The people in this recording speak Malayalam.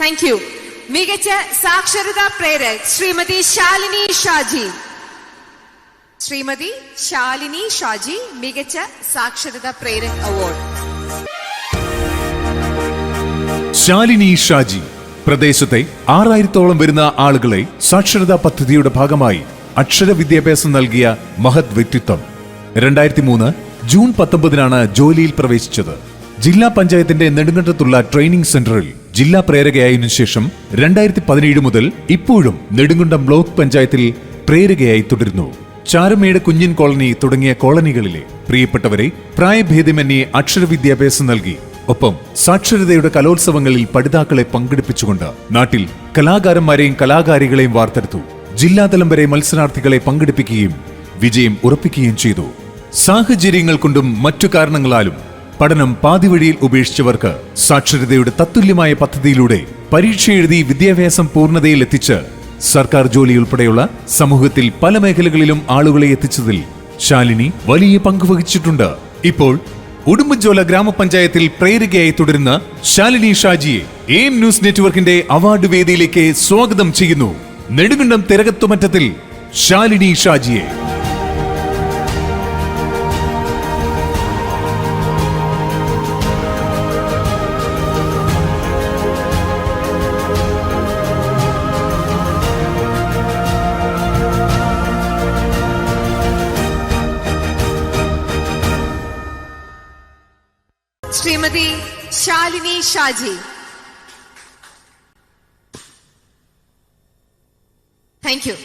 താങ്ക് യു മികച്ച സാക്ഷരതാ പ്രേരക് ശ്രീമതി ശാലിനി ഷാജി. ശ്രീമതി ശാലിനി ഷാജി മികച്ച സാക്ഷരതാ പ്രേരക് അവാർഡ് ശാലിനി ഷാജി പ്രദേശത്തെ ആറായിരത്തോളം വരുന്ന ആളുകളെ സാക്ഷരതാ പദ്ധതിയുടെ ഭാഗമായി അക്ഷര വിദ്യാഭ്യാസം നൽകിയ മഹത് വ്യക്തിത്വം. രണ്ടായിരത്തി മൂന്ന് ജൂൺ പത്തൊമ്പതിനാണ് ജോലിയിൽ പ്രവേശിച്ചത്. ജില്ലാ പഞ്ചായത്തിന്റെ നെടുങ്കണ്ടത്തുള്ള ട്രെയിനിംഗ് സെന്ററിൽ ജില്ലാ പ്രേരകയായതിനു ശേഷം രണ്ടായിരത്തി പതിനേഴ് മുതൽ ഇപ്പോഴും നെടുങ്കണ്ടം ബ്ലോക്ക് പഞ്ചായത്തിൽ പ്രേരകയായി തുടരുന്നു. ചാരമേട് കുഞ്ഞിൻ കോളനി തുടങ്ങിയ കോളനികളിലെ പ്രിയപ്പെട്ടവരെ പ്രായഭേദമന്യേ അക്ഷരവിദ്യാഭ്യാസം നൽകി. ഒപ്പം സാക്ഷരതയുടെ കലോത്സവങ്ങളിൽ പഠിതാക്കളെ പങ്കെടുപ്പിച്ചുകൊണ്ട് നാട്ടിൽ കലാകാരന്മാരെയും കലാകാരികളെയും വാർത്തെടുത്തു. ജില്ലാതലം വരെ മത്സരാർത്ഥികളെ പങ്കെടുപ്പിക്കുകയും വിജയം ഉറപ്പിക്കുകയും ചെയ്തു. സാഹചര്യങ്ങൾ കൊണ്ടും മറ്റു കാരണങ്ങളാലും പഠനം പാതിവഴിയിൽ ഉപേക്ഷിച്ചവർക്ക് സാക്ഷരതയുടെ തത്തുല്യമായ പദ്ധതിയിലൂടെ പരീക്ഷ എഴുതി വിദ്യാഭ്യാസം പൂർണതയിൽ എത്തിച്ച് സർക്കാർ ജോലി ഉൾപ്പെടെയുള്ള സമൂഹത്തിൽ പല മേഖലകളിലും ആളുകളെ എത്തിച്ചതിൽ ശാലിനി വലിയ പങ്ക് വഹിച്ചിട്ടുണ്ട്. ഇപ്പോൾ ഉടുമ്പൻചോല ഗ്രാമപഞ്ചായത്തിൽ പ്രേരികയായി തുടരുന്ന ശാലിനി ഷാജിയെ എയിം ന്യൂസ് നെറ്റ്വർക്കിന്റെ അവാർഡ് വേദിയിലേക്ക് സ്വാഗതം ചെയ്യുന്നു. നെടുങ്കണ്ടം തിരകത്തുമറ്റത്തിൽ ശാലിനി ഷാജിയെ. ശ്രീമതി ശാലിനി ഷാജി. Thank you